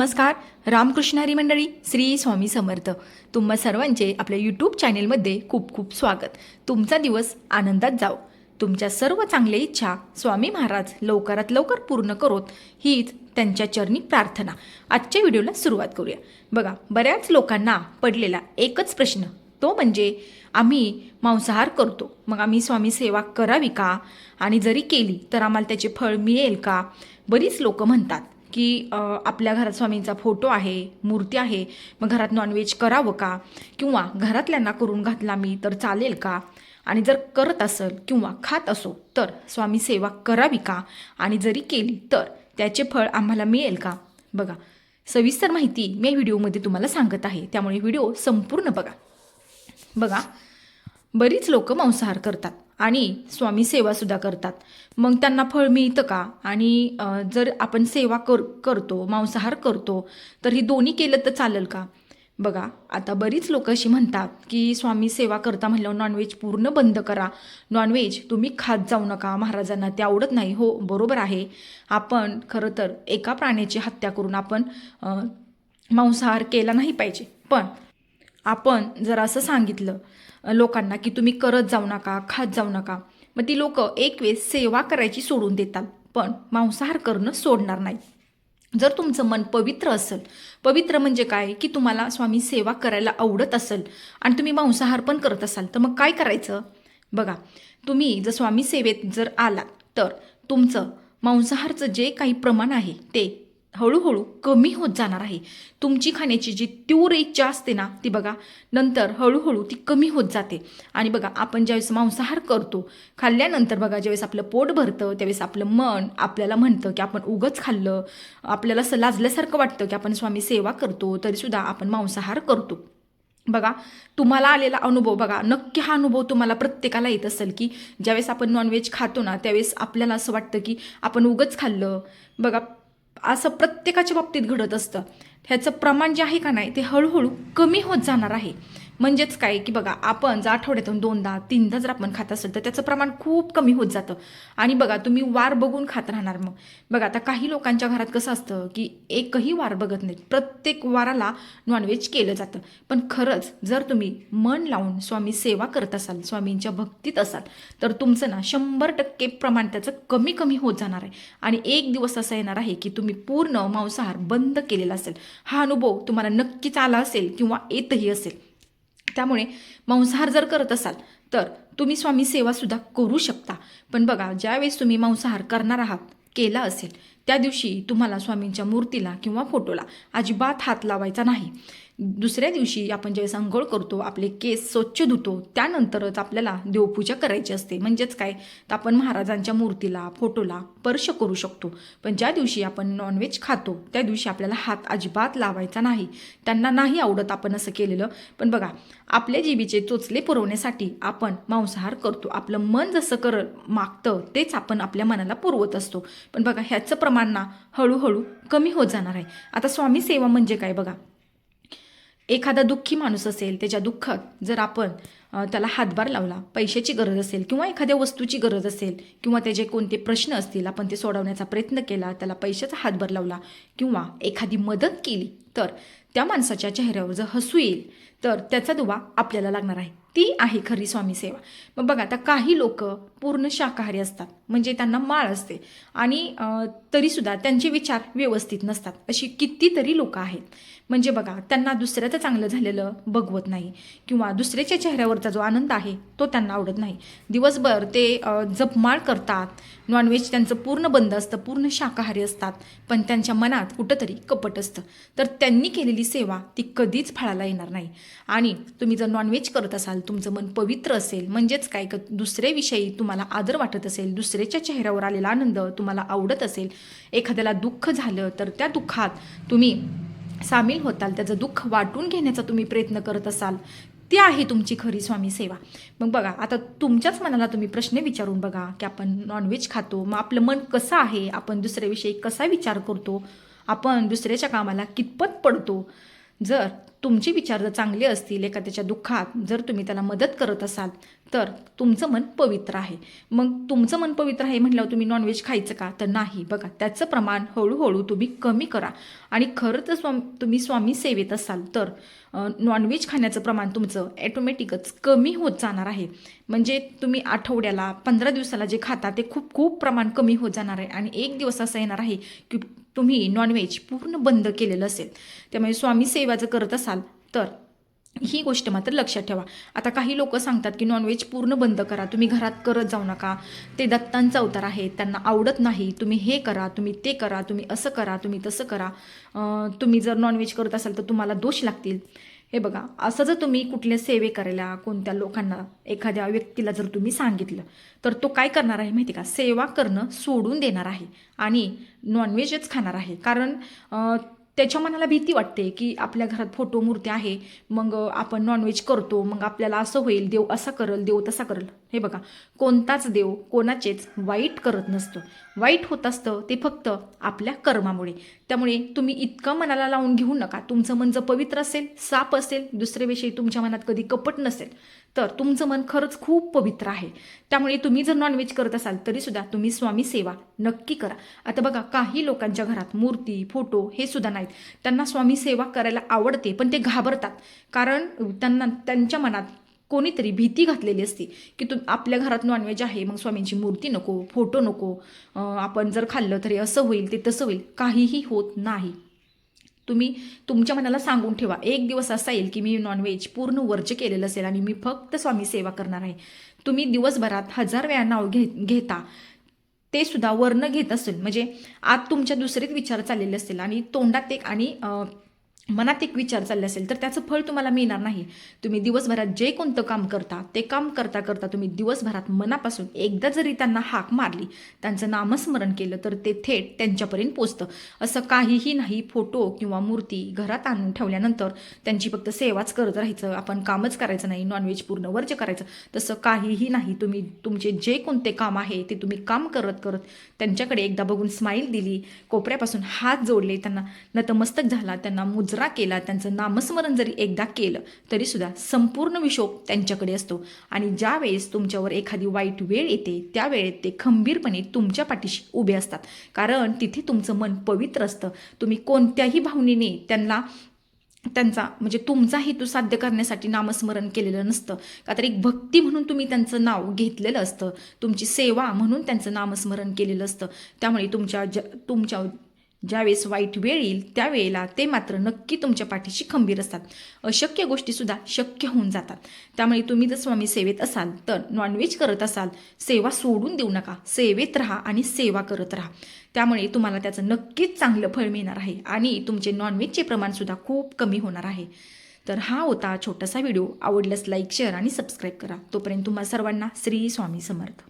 नमस्कार रामकृष्णारी मंडळी श्री स्वामी समर्थ. तुम्हा सर्वांचे आपल्या यूट्यूब चॅनेलमध्ये खूप खूप स्वागत. तुमचा दिवस आनंदात जाओ तुमच्या सर्व चांगल्या इच्छा स्वामी महाराज लवकरात लवकर पूर्ण करोत हीच त्यांच्या चरणी प्रार्थना. आजच्या व्हिडिओला सुरुवात करूया. बघा बऱ्याच लोकांना पडलेला एकच प्रश्न तो म्हणजे आम्ही मांसाहार करतो मग आम्ही स्वामी सेवा करावी का? आणि जरी केली तर आम्हाला त्याचे फळ मिळेल का? बरीच लोक म्हणतात. की आपल्या घरात स्वामींचा फोटो आहे मूर्ती आहे मग घरात नॉनव्हेज करावं का? किंवा घरातल्यांना करून घातला मी तर चालेल का? आणि जर करत असेल किंवा खात असो तर स्वामी सेवा करावी का? आणि जरी केली तर त्याचे फळ आम्हाला मिळेल का? बघा सविस्तर माहिती मी या व्हिडिओमध्ये तुम्हाला सांगत आहे. त्यामुळे व्हिडिओ संपूर्ण बघा. बघा बरीच लोक मांसाहार करतात. आणि स्वामी सेवासुद्धा करतात. मग त्यांना फळ मिळतं का? आणि जर आपण सेवा कर करतो मांसाहार करतो तर ही दोन्ही केलं तर चालेल का? बघा आता बरीच लोक अशी म्हणतात की स्वामी सेवा करता म्हणल्यावर नॉनव्हेज पूर्ण बंद करा. नॉनव्हेज तुम्ही खात जाऊ नका महाराजांना ते आवडत नाही. हो बरोबर आहे. आपण खरं तर एका प्राण्याची हत्या करून आपण मांसाहार केला नाही पाहिजे. पण आपण जर असं सांगितलं लोकांना की तुम्ही करत जाऊ नका खात जाऊ नका मग ती लोक एक वेळेस सेवा करायची सोडून देतात. पण मांसाहार करणं सोडणार नाही. जर तुमचं मन पवित्र असेल पवित्र म्हणजे काय? की तुम्हाला स्वामी सेवा करायला आवडत असेल आणि तुम्ही मांसाहार पण करत असाल तर मग काय करायचं? बघा तुम्ही जर स्वामी सेवेत जर आलात तर तुमचं मांसाहारचं जे काही प्रमाण आहे ते हळूहळू कमी होत जाणार आहे. तुमची खाण्याची जी तीव्र इच्छा असते ना ती बघा नंतर हळूहळू ती कमी होत जाते. आणि बघा आपण ज्यावेळेस मांसाहार करतो खाल्ल्यानंतर बघा ज्यावेळेस आपलं पोट भरतं त्यावेळेस आपलं मन आपल्याला म्हणतं की आपण उगंच खाल्लं आपल्याला असं लाजल्यासारखं वाटतं की आपण स्वामी सेवा करतो तरीसुद्धा आपण मांसाहार करतो. बघा तुम्हाला आलेला अनुभव बघा नक्की हा अनुभव तुम्हाला प्रत्येकाला येत असेल की ज्यावेळेस आपण नॉनव्हेज खातो ना त्यावेळेस आपल्याला असं वाटतं की आपण उगंच खाल्लं. बघा असं प्रत्येकाच्या बाबतीत घडत असतं. ह्याचं प्रमाण जे आहे का नाही ते हळूहळू कमी होत जाणार आहे. म्हणजेच काय की बघा आपण जर आठवड्यातून दोनदा तीनदा जर आपण खात असेल तर त्याचं प्रमाण खूप कमी होत जातं. आणि बघा तुम्ही वार बघून खात राहणार मग. बघा आता काही लोकांच्या घरात कसं असतं की एकही वार बघत नाहीत. प्रत्येक वाराला नॉनव्हेज केलं जातं. पण खरंच जर तुम्ही मन लावून स्वामी सेवा करत असाल स्वामींच्या भक्तीत असाल तर तुमचं ना शंभर टक्के प्रमाण त्याचं कमी कमी होत जाणार आहे. आणि एक दिवस असा येणार आहे की तुम्ही पूर्ण मांसाहार बंद केलेला असेल. हा अनुभव तुम्हाला नक्कीच आला असेल किंवा येतही असेल. त्यामुळे मांसाहार जर करत असाल तर तुम्ही स्वामी सेवासुद्धा करू शकता. पण बघा ज्यावेळेस तुम्ही मांसाहार करणार आहात केला असेल त्या दिवशी तुम्हाला स्वामींच्या मूर्तीला किंवा फोटोला अजिबात हात लावायचा नाही. दुसऱ्या दिवशी आपण ज्यावेळेस आंघोळ करतो आपले केस स्वच्छ धुतो त्यानंतरच आपल्याला देवपूजा करायची असते. म्हणजेच काय? तर आपण महाराजांच्या मूर्तीला फोटोला स्पर्श करू शकतो. पण ज्या दिवशी आपण नॉनव्हेज खातो त्या दिवशी आपल्याला हात अजिबात लावायचा नाही. त्यांना नाही आवडत आपण असं केलेलं. पण बघा आपल्या जीबीचे चोचले पुरवण्यासाठी आपण मांसाहार करतो. आपलं मन जसं कर मागतं तेच आपण आपल्या मनाला पुरवत असतो. पण बघा ह्याचं प्रमाण ना हळूहळू कमी होत जाणार आहे. आता स्वामी सेवा म्हणजे काय बघा? एखादा दुःखी माणूस असेल त्याच्या दुःखात जर आपण त्याला हातभार लावला पैशाची गरज असेल किंवा एखाद्या वस्तूची गरज असेल किंवा त्याचे कोणते प्रश्न असतील आपण ते सोडवण्याचा प्रयत्न केला त्याला पैशाचा हातभार लावला किंवा एखादी मदत केली तर त्या माणसाच्या चेहऱ्यावर जर हसू येईल तर त्याचा दुवा आपल्याला लागणार आहे. ती आहे खरी स्वामी सेवा. मग बघा आता काही लोक पूर्ण शाकाहारी असतात म्हणजे त्यांना माळ असते. आणि तरीसुद्धा त्यांचे विचार व्यवस्थित नसतात. अशी कितीतरी लोक आहेत. म्हणजे बघा त्यांना दुसऱ्याचं चांगलं झालेलं बघवत नाही. किंवा दुसऱ्याच्या चेहऱ्यावरचा जो आनंद आहे तो त्यांना आवडत नाही. दिवसभर ते जपमाळ करतात. नॉनव्हेज त्यांचं पूर्ण बंद असतं पूर्ण शाकाहारी असतात. पण त्यांच्या मनात कुठंतरी कपट असतं. तर त्यांनी केलेली सेवा ती कधीच फळाला येणार नाही. आणि तुम्ही जर नॉनव्हेज करत असाल तुमचं मन पवित्र असेल म्हणजेच काय क दुसऱ्याविषयी तुम्हाला आदर वाटत असेल दुसऱ्याच्या चेहऱ्यावर आलेला आनंद तुम्हाला आवडत असेल एखाद्याला दुःख झालं तर त्या दुःखात तुम्ही सामील होताल त्याचं दुःख वाटून घेण्याचा तुम्ही प्रयत्न करत असाल ती आहे तुमची खरी स्वामी सेवा. मग बघा आता तुमच्याच मनाला तुम्ही प्रश्न विचारून बघा की आपण नॉनव्हेज खातो मग आपलं मन कसं आहे आपण दुसऱ्याविषयी कसा विचार करतो आपण दुसऱ्याच्या कामाला कितपत पडतो? जर तुमचे विचार जर चांगले असतील एखाद्याच्या दुःखात जर तुम्ही त्याला मदत करत असाल तर तुमचं मन पवित्र आहे. मग तुमचं मन पवित्र आहे म्हटल्यावर तुम्ही नॉनव्हेज खायचं का? तर नाही. बघा त्याचं प्रमाण हळूहळू तुम्ही कमी करा. आणि खरं तर स्वामी तुम्ही स्वामी सेवेत असाल तर नॉनव्हेज खाण्याचं प्रमाण तुमचं ॲटोमॅटिकच कमी होत जाणार आहे. म्हणजे तुम्ही आठवड्याला पंधरा दिवसाला जे खाता ते खूप खूप प्रमाण कमी होत जाणार आहे आणि एक दिवस असा येणार आहे की तुम्ही नॉनव्हेज पूर्ण बंद केलेलं असेल. त्यामुळे स्वामी सेवा जर करत असाल तर ही गोष्ट मात्र लक्षात ठेवा. आता काही लोक सांगतात की नॉनव्हेज पूर्ण बंद करा तुम्ही घरात करत जाऊ नका. ते दत्तांचा अवतार आहे त्यांना आवडत नाही तुम्ही हे करा तुम्ही ते करा तुम्ही असं करा तुम्ही तसं करा. तुम्ही जर नॉनव्हेज करत असाल तर तुम्हाला दोष लागतील. हे बघा असं जर तुम्ही कुठल्या सेवे करायला कोणत्या लोकांना एखाद्या व्यक्तीला जर तुम्ही सांगितलं तर तो काय करणार आहे माहिती का? सेवा करणं सोडून देणार आहे आणि नॉनव्हेजच खाणार आहे. कारण त्याच्या मनाला भीती वाटते की आपल्या घरात फोटो मूर्ती आहे मग आपण नॉनव्हेज करतो मग आपल्याला असं होईल देव असा करल देव तसा करल. हे बघा कोणताच देव कोणाचेच वाईट करत नसतो. वाईट होत असतं ते फक्त आपल्या कर्मामुळे. त्यामुळे तुम्ही इतकं मनाला लावून घेऊ नका. तुमचं मन जर पवित्र असेल साप असेल दुसऱ्याविषयी तुमच्या मनात कधी कपट नसेल तर तुमचं मन खरंच खूप पवित्र आहे. त्यामुळे तुम्ही जर नॉनव्हेज करत असाल तरीसुद्धा तुम्ही स्वामी सेवा नक्की करा. आता बघा काही लोकांच्या घरात मूर्ती फोटो हे सुद्धा नाहीत. त्यांना स्वामी सेवा करायला आवडते पण ते घाबरतात. कारण त्यांना त्यांच्या मनात कोणीतरी भीती घातलेली असते की तू आपल्या घरात नॉनव्हेज आहे मग स्वामींची मूर्ती नको फोटो नको आपण जर खाल्लं तरी असं होईल ते तसं होईल काहीही होत नाही. तुम्ही तुमच्या मनाला सांगून ठेवा एक दिवस असा येईल की मी नॉनव्हेज पूर्ण वर्ज केलेलं असेल आणि मी फक्त स्वामी सेवा करणार आहे. तुम्ही दिवसभरात हजार वेळा नाव घे घेता ते सुद्धा वर्ण घेत असेल म्हणजे आत तुमच्या दुसरेच विचार चाललेले असतील आणि तोंडात एक आणि मनात एक विचार चालले असेल तर त्याचं फळ तुम्हाला मिळणार नाही. तुम्ही दिवसभरात जे कोणतं काम करता ते काम करता करता तुम्ही दिवसभरात मनापासून एकदा जरी त्यांना हाक मारली त्यांचं नामस्मरण केलं तर ते थेट त्यांच्यापर्यंत पोचतं. असं काहीही नाही फोटो किंवा मूर्ती घरात आणून ठेवल्यानंतर त्यांची फक्त सेवाच करत राहायचं आपण कामच करायचं नाही नॉनव्हेज पूर्ण वर्ज करायचं. तसं काहीही नाही तुम्ही तुमचे जे कोणते काम आहे ते तुम्ही काम करत करत त्यांच्याकडे एकदा बघून स्माईल दिली कोपऱ्यापासून हात जोडले त्यांना नतमस्तक झाला त्यांना मुजरा केला त्यांचं नामस्मरण जरी एकदा केलं तरी सुद्धा संपूर्ण विशोप त्यांच्याकडे असतो. आणि ज्या वेळेस तुमच्यावर एखादी वाईट वेळ येते त्यावेळेत ते खंबीरपणे तुमच्या पाठीशी उभे असतात. कारण तिथे तुमचं मन पवित्र असतं. तुम्ही कोणत्याही भावनेने त्यांना त्यांचा म्हणजे तुमचा हेतू साध्य करण्यासाठी नामस्मरण केलेलं नसतं. का तर एक भक्ती म्हणून तुम्ही त्यांचं नाव घेतलेलं असतं. तुमची सेवा म्हणून त्यांचं नामस्मरण केलेलं असतं. त्यामुळे तुमच्या ज तुमच्या ज्यावेळेस वाईट वेळ येईल त्यावेळेला ते मात्र नक्की तुमच्या पाठीशी खंबीर असतात. अशक्य गोष्टीसुद्धा शक्य होऊन जातात. त्यामुळे तुम्ही जर स्वामी सेवेत असाल तर नॉनव्हेज करत असाल सेवा सोडून देऊ नका. सेवेत राहा आणि सेवा करत राहा. त्यामुळे तुम्हाला त्याचं नक्कीच चांगलं फळ मिळणार आहे आणि तुमचे नॉनव्हेजचे प्रमाणसुद्धा खूप कमी होणार आहे. तर हा होता छोटासा व्हिडिओ. आवडल्यास लाईक शेअर आणि सबस्क्राईब करा. तोपर्यंत तुम्हाला सर्वांना श्री स्वामी समर्थ.